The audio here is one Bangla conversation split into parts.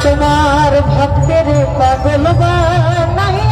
তোমার ভক্তের পাগল বানাইয়া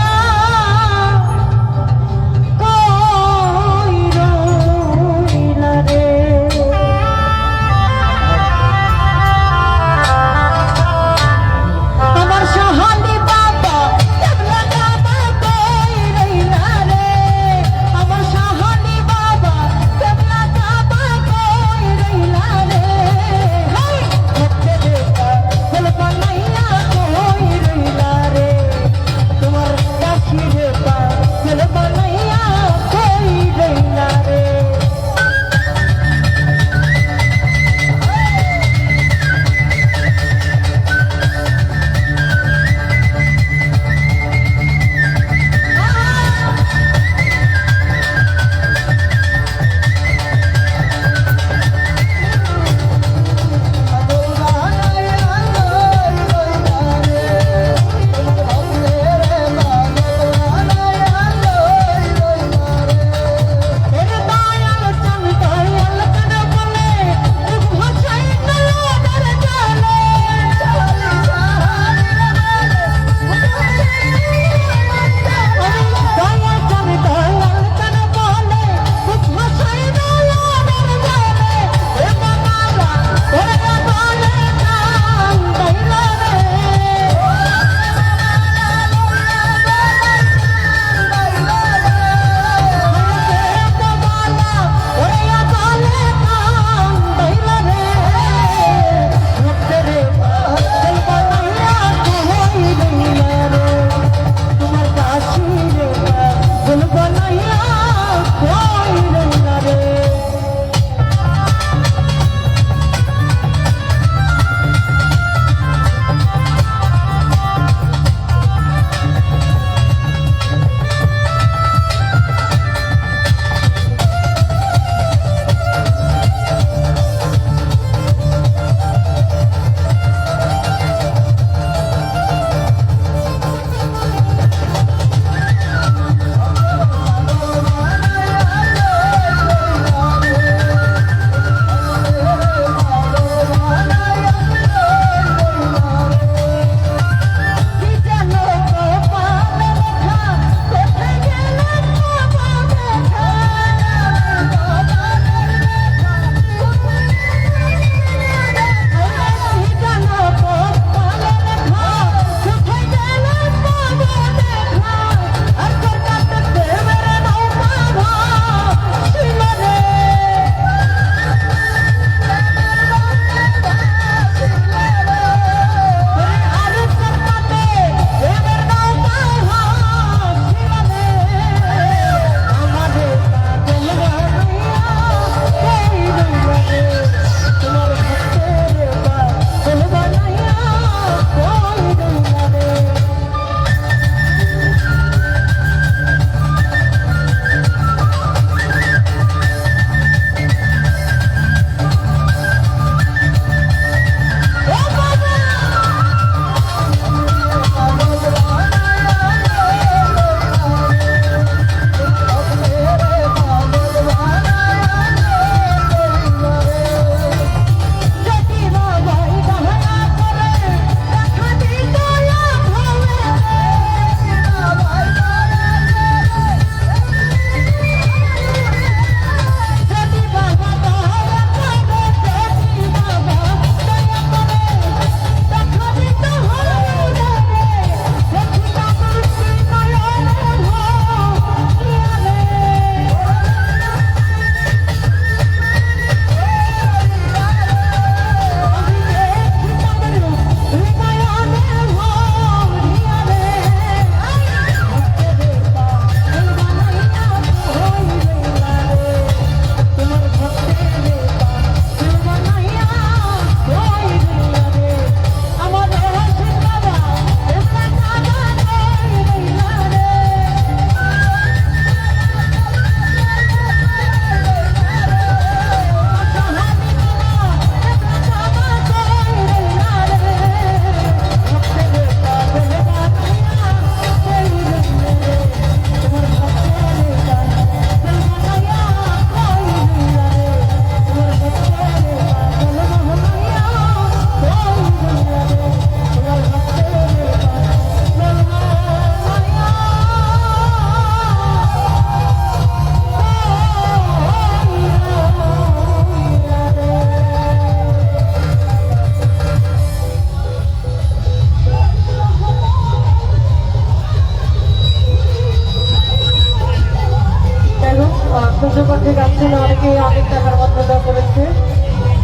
দিয়ে অনেক টাকার মধ্যতা করেছে।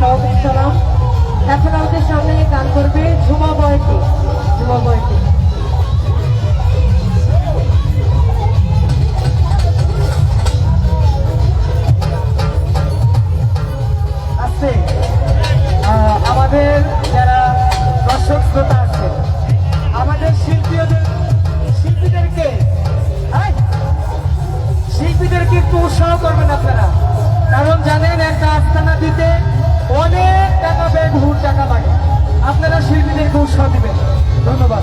সবাই সালাম। এখন আমাদের সামনে গান করবে ঝুমা বয়টি। ঝুমা বয়টি। আমাদের যারা দর্শক শ্রোতা দিতে অনেক টাকা ব্যয় ভুল টাকা লাগে। আপনারা শিল্পীদের উৎসাহ দিবেন। ধন্যবাদ।